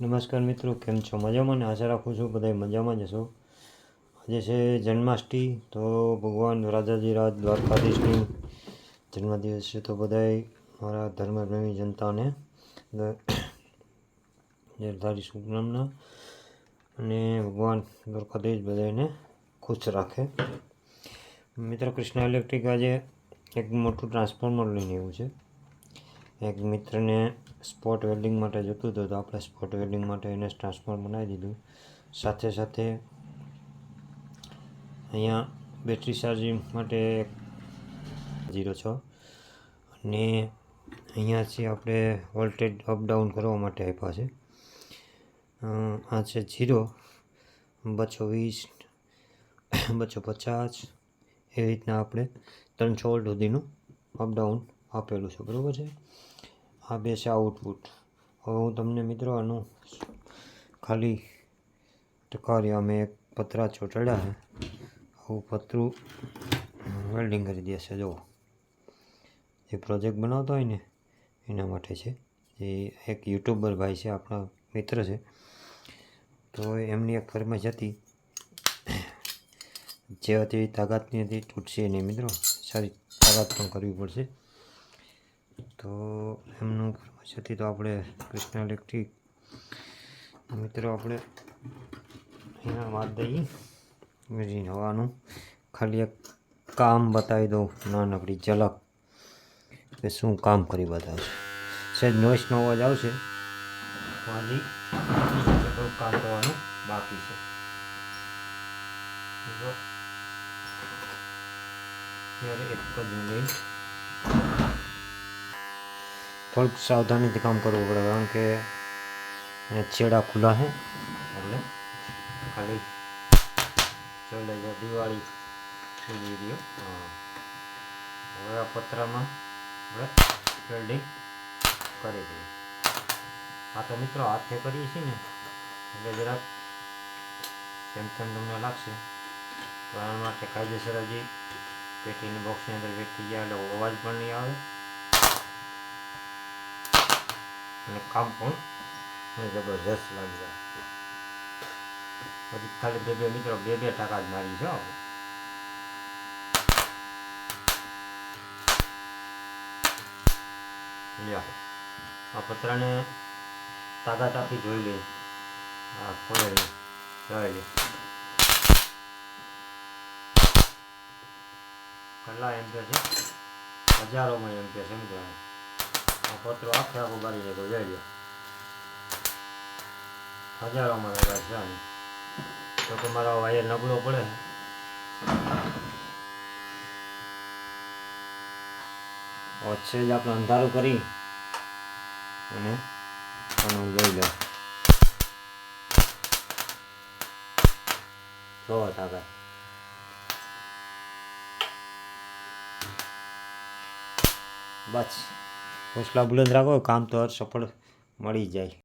નમસ્કાર મિત્રો, કેમ છો? મજામાં ને? આશા રાખું છું બધા મજામાં જ છો આજે છે જન્માષ્ટમી, તો ભગવાન રાજાજી રાજ દ્વારકાધીશની જન્મદિવસ છે. તો બધાય મારા ધર્મપ્રેમી જનતાને નિર્ધારી શુભકામના અને ભગવાન દ્વારકાધીશ બધાને ખુશ રાખે. મિત્ર, કૃષ્ણ ઇલેક્ટ્રિક આજે એક મોટું ટ્રાન્સફોર્મર લઈને આવ્યું છે. એક મિત્રને સ્પોટ વેલ્ડિંગ માટે જતું હતું તો આપણે સ્પોટ વેલ્ડિંગ માટે એને ટ્રાન્સફોર્મર બનાવી દીધું. સાથે સાથે અહીંયા બેટરી ચાર્જિંગ માટે જીરો છ. અને અહીંયાથી આપણે વોલ્ટેજ અપડાઉન કરવા માટે આપ્યા છે. આ છે જીરો, બસો વીસ, બસો પચાસ. એવી રીતના આપણે ત્રણસો વોલ્ટ સુધીનું અપડાઉન આપેલું છે. બરાબર છે? આ બે છે આઉટપુટ હવે હું તમને મિત્રો આનું ખાલી ટકારી અમે એક પતરા ચોટાડ્યા છે. આવું પતરું વેલ્ડિંગ કરી દેશે જુઓ. જે પ્રોજેક્ટ બનાવતો હોય ને, એના માટે છે. એ એક યુટ્યુબર ભાઈ છે, આપણા મિત્ર છે. તો એમની એક ફરમાઈશ હતી. જે હતી, તાકાતની હતી, તૂટશે નહીં મિત્રો. સારી તાકાત પણ કરવી પડશે. તો એમનું ફરમાઈશ તો આપણે કૃષ્ણ ઇલેક્ટ્રિક મિત્રો આપણે અહીંયા વાત દઈએ. હવાનું ખાલી એક કામ બતાવી દઉં, નાનકડી ઝલક, કે શું કામ કરી બતાવશે સહેજ નોઈસનો અવાજ આવશે? હજી કામ કરવાનું બાકી છે. એક જ મિનિટ થોડુંક સાવધાનીથી કામ કરવું પડે, કારણ કે છેડા ખુલ્લા છે. એટલે ખાલી ચાલે છે દિવાળી હા. હવે આ પતરામાં આપણે વેલ્ડિંગ કરી દઈએ. આ તો મિત્રો હાથે કરીએ છીએ ને, એટલે જરાક તેમ તેમ તમને લાગશે. તો એના માટે કાયદેસર હજી પેટીની બોક્સની અંદર વેક ગયા એટલે અવાજ પણ નહીં આવે. અને કામ પણ જબરજસ્ત લાગી પછી ખાલી બે બે મિત્રો બે બે ટકા જ મારી છે. આ પતરાને તાકાત આપી જોઈ લઈ આ ખોલે લે. જોઈ એમ એમ્પિયર છે? હજારોમાં એમ સમજો આ પતરો આખે આખો બારી જાય જોઈ લે હજારોમાં લગાડ છે આને તો કે મારો વાયર નબળો પડે વચ્ચે જ આપણે અંધારું કરી અને આનું લઈ લો જોવો તાકાત બસ હોસલા બુલંદ રાખો કામ તો હર સફળ મળી જાય.